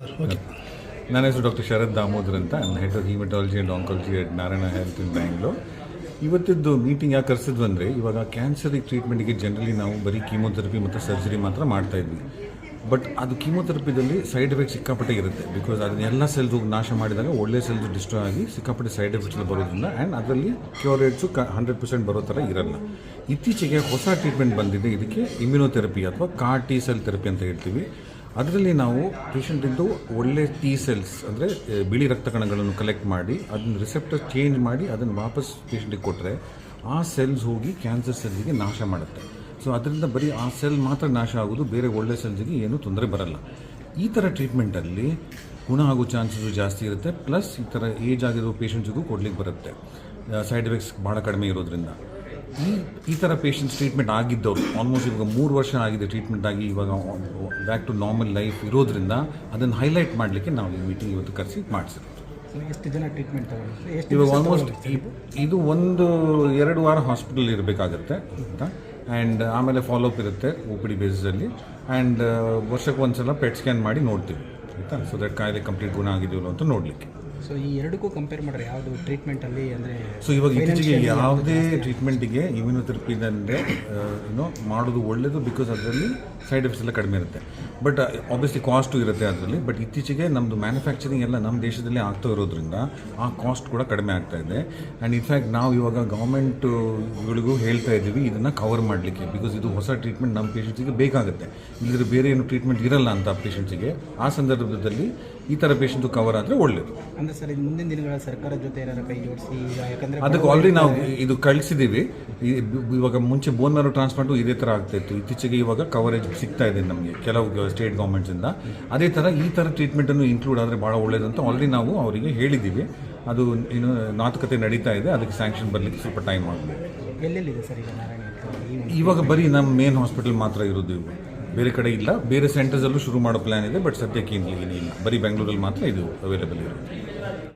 ನನ್ನ ಹೆಸರು ಡಾಕ್ಟರ್ ಶರದ್ ದಾಮೋದರ್ ಅಂತ. Head of hematology and oncology at Narayana health in Bangalore ಇವತ್ತಿದ್ದು meeting ಯಾಕೆ ಕರೆಸಿದ್ವು ಅಂದರೆ, ಇವಾಗ ಕ್ಯಾನ್ಸರಿಗೆ ಟ್ರೀಟ್ಮೆಂಟ್ಗೆ ಜನರಲಿ ನಾವು ಬರೀ ಕೀಮೋಥೆರಪಿ ಮತ್ತು ಸರ್ಜರಿ ಮಾತ್ರ ಮಾಡ್ತಾ ಇದ್ವಿ. ಬಟ್ ಅದು ಕೀಮೋಥೆರಪಿದಲ್ಲಿ ಸೈಡ್ ಎಫೆಕ್ಟ್ ಸಿಕ್ಕಾಪಟ್ಟೆ ಇರುತ್ತೆ. ಬಿಕಾಸ್ ಅದನ್ನೆಲ್ಲ ಸೆಲ್ಸ್ ನಾಶ ಮಾಡಿದಾಗ ಒಳ್ಳೆ ಸೆಲ್ಸ್ ಡಿಸ್ಟ್ರಾಯ್ ಆಗಿ ಸಿಕ್ಕಾಪಟ್ಟೆ ಸೈಡ್ ಎಫೆಕ್ಟ್ಸ್ ಬರೋದ್ರಿಂದ ಆ್ಯಂಡ್ ಅದರಲ್ಲಿ ಕ್ಯೂರ್ ರೇಟ್ಸು ಕ ಹಂಡ್ರೆಡ್ ಪರ್ಸೆಂಟ್ ಬರೋ ಥರ ಇರಲ್ಲ. ಇತ್ತೀಚೆಗೆ ಹೊಸ ಟ್ರೀಟ್ಮೆಂಟ್ ಬಂದಿದೆ. ಇದಕ್ಕೆ ಇಮ್ಯುನೋಥೆರಪಿ ಅಥವಾ ಕಾರ್ ಟಿ ಸೆಲ್ ಥೆರಪಿ ಅಂತ ಹೇಳ್ತೀವಿ. ಅದರಲ್ಲಿ ನಾವು ಪೇಷಂಟಿಂದು ಒಳ್ಳೆ ಟಿ ಸೆಲ್ಸ್ ಅಂದರೆ ಬಿಳಿ ರಕ್ತ ಕಣಗಳನ್ನು ಕಲೆಕ್ಟ್ ಮಾಡಿ, ಅದನ್ನ ರಿಸೆಪ್ಟರ್ ಚೇಂಜ್ ಮಾಡಿ, ಅದನ್ನು ವಾಪಸ್ ಪೇಷಂಟಿಗೆ ಕೊಟ್ಟರೆ ಆ ಸೆಲ್ಸ್ ಹೋಗಿ ಕ್ಯಾನ್ಸರ್ ಸೆಲ್ಸಿಗೆ ನಾಶ ಮಾಡುತ್ತೆ. ಸೊ ಅದರಿಂದ ಬರೀ ಆ ಸೆಲ್ ಮಾತ್ರ ನಾಶ ಆಗೋದು, ಬೇರೆ ಒಳ್ಳೆ ಸೆಲ್ಸಿಗೆ ಏನೂ ತೊಂದರೆ ಬರಲ್ಲ. ಈ ಥರ ಟ್ರೀಟ್ಮೆಂಟಲ್ಲಿ ಗುಣ ಆಗೋ ಚಾನ್ಸಸ್ ಜಾಸ್ತಿ ಇರುತ್ತೆ ಪ್ಲಸ್ ಈ ಥರ ಏಜ್ ಆಗಿರೋ ಪೇಷಂಟ್ಸಿಗೂ ಕೊಡ್ಲಿಕ್ಕೆ ಬರುತ್ತೆ. ಸೈಡ್ ಎಫೆಕ್ಟ್ಸ್ ಭಾಳ ಕಡಿಮೆ ಇರೋದ್ರಿಂದ. ಈ ಈ ಥರ ಪೇಷಂಟ್ಸ್ ಟ್ರೀಟ್ಮೆಂಟ್ ಆಗಿದ್ದವರು ಆಲ್ಮೋಸ್ಟ್ ಇವಾಗ ಮೂರು ವರ್ಷ ಆಗಿದೆ ಟ್ರೀಟ್ಮೆಂಟ್ ಆಗಿ ಇವಾಗ ಬ್ಯಾಕ್ ಟು ನಾರ್ಮಲ್ ಲೈಫ್ ಇರೋದ್ರಿಂದ ಅದನ್ನು ಹೈಲೈಟ್ ಮಾಡಲಿಕ್ಕೆ ನಾವು ಈ ಮೀಟಿಂಗ್ ಇವತ್ತು ಕರೆಸಿ ಮಾಡಿಸಿರೋದು. ಎಷ್ಟು ಜನ ಟ್ರೀಟ್ಮೆಂಟ್ ಇವಾಗ ಆಲ್ಮೋಸ್ಟ್ ಇದು ಒಂದು ಎರಡು ವಾರ ಹಾಸ್ಪಿಟಲ್ ಇರಬೇಕಾಗುತ್ತೆ ಅಂತ. ಆ್ಯಂಡ್ ಆಮೇಲೆ ಫಾಲೋಅಪ್ ಇರುತ್ತೆ ಓ ಪಿ ಡಿ ಬೇಸಿಸಲ್ಲಿ ಆ್ಯಂಡ್ ವರ್ಷಕ್ಕೆ ಒಂದು ಸಲ ಪೆಟ್ ಸ್ಕ್ಯಾನ್ ಮಾಡಿ ನೋಡ್ತೀವಿ ಆಯಿತಾ? ಸೊ ದಟ್ ಕಾಯಿಲೆ ಕಂಪ್ಲೀಟ್ ಗುಣ ಆಗಿದೆಯಲ್ಲ ಅಂತ ನೋಡಲಿಕ್ಕೆ. ಸೊ ಈ ಎರಡಕ್ಕೂ ಕಂಪೇರ್ ಮಾಡಿದ್ರೆ ಯಾವುದು ಟ್ರೀಟ್ಮೆಂಟಲ್ಲಿ ಅಂದರೆ ಸೊ ಇವಾಗ ಇತ್ತೀಚೆಗೆ ಯಾವುದೇ ಟ್ರೀಟ್ಮೆಂಟಿಗೆ ಇಮ್ಯುನೋಥೆರಪಿದಂದರೆ ಏನೋ ಮಾಡೋದು ಒಳ್ಳೆಯದು ಬಿಕಾಸ್ ಅದರಲ್ಲಿ ಸೈಡ್ ಎಫೆಕ್ಟ್ಸ್ ಎಲ್ಲ ಕಡಿಮೆ ಇರುತ್ತೆ. ಬಟ್ ಆಬ್ವಿಯಸ್ಲಿ ಕಾಸ್ಟು ಇರುತ್ತೆ ಅದರಲ್ಲಿ. ಬಟ್ ಇತ್ತೀಚೆಗೆ ನಮ್ಮದು ಮ್ಯಾನುಫ್ಯಾಕ್ಚರಿಂಗ್ ಎಲ್ಲ ನಮ್ಮ ದೇಶದಲ್ಲೇ ಆಗ್ತಾ ಇರೋದ್ರಿಂದ ಆ ಕಾಸ್ಟ್ ಕೂಡ ಕಡಿಮೆ ಆಗ್ತಾ ಇದೆ. ಆ್ಯಂಡ್ ಇನ್ಫ್ಯಾಕ್ಟ್ ನಾವು ಇವಾಗ ಗೌರ್ಮೆಂಟ್ಗಳಿಗೂ ಹೇಳ್ತಾ ಇದ್ದೀವಿ ಇದನ್ನು ಕವರ್ ಮಾಡಲಿಕ್ಕೆ. ಬಿಕಾಸ್ ಇದು ಹೊಸ ಟ್ರೀಟ್ಮೆಂಟ್ ನಮ್ಮ ಪೇಷೆಂಟ್ಸಿಗೆ ಬೇಕಾಗುತ್ತೆ. ಇಲ್ಲದ್ರೆ ಬೇರೆ ಏನು ಟ್ರೀಟ್ಮೆಂಟ್ ಇರಲ್ಲ ಅಂತ ಪೇಷೆಂಟ್ಸಿಗೆ ಆ ಸಂದರ್ಭದಲ್ಲಿ ಈ ಥರ ಪೇಷಂಟ್ ಕವರ್ ಆದರೆ ಒಳ್ಳೇದು. ಅಂದ್ರೆ ಸರ್ ಇದು ಮುಂದಿನ ದಿನಗಳ ಸರ್ಕಾರದ ಜೊತೆ ಏನಾರ ಕೈ ಜೋಡಿಸಿ ಯಾಕಂದ್ರೆ ಅದಕ್ಕೆ ಆಲ್ರೆಡಿ ನಾವು ಇದು ಕಳಿಸಿದ್ದೀವಿ ಈ- ಇವಾಗ ಮುಂಚೆ ಬೋನ್ ಮ್ಯಾರೋ ಟ್ರಾನ್ಸ್ಪ್ಲಾಂಟು ಇದೇ ಥರ ಆಗ್ತಾ ಇತ್ತು. ಇತ್ತೀಚೆಗೆ ಇವಾಗ ಕವರೇಜ್ ಸಿಗ್ತಾ ಇದೆ ನಮಗೆ ಕೆಲವು ಸ್ಟೇಟ್ ಗೌರ್ಮೆಂಟ್ಸಿಂದ ಅದೇ ಥರ ಈ ಥರ ಟ್ರೀಟ್ಮೆಂಟನ್ನು ಇನ್ಕ್ಲೂಡ್ ಆದರೆ ಭಾಳ ಅಂತ ಆಲ್ರೆಡಿ ನಾವು ಅವರಿಗೆ ಹೇಳಿದ್ದೀವಿ ಅದು ಏನು ಮಾತುಕತೆ ನಡೀತಾ ಇದೆ ಅದಕ್ಕೆ ಸ್ಯಾಂಕ್ಷನ್ ಬರಲಿಕ್ಕೆ ಸ್ವಲ್ಪ ಟೈಮ್ ಆಗಬೇಕು. ಎಲ್ಲೆಲ್ಲಿದೆ ಸರ್ ಈಗ ನಾರಾಯಣ ಹೆಲ್ತ್ ಈ ಒಂದು ಇವಾಗ ಬರೀ ನಮ್ಮ ಮೇನ್ ಹಾಸ್ಪಿಟಲ್ ಮಾತ್ರ ಇರೋದು ಇವು. ಬೇರೆ ಕಡೆ ಇಲ್ಲ. ಬೇರೆ ಸೆಂಟರ್ಸಲ್ಲೂ ಶುರು ಮಾಡೋ ಪ್ಲ್ಯಾನ್ ಇದೆ ಬಟ್ ಸದ್ಯಕ್ಕೆ ಇಲ್ಲಿ ಏನಿಲ್ಲ. ಬರೀ ಬೆಂಗಳೂರಲ್ಲಿ ಮಾತ್ರ ಇದು ಅವೈಲೇಬಲ್ ಇರೋದು.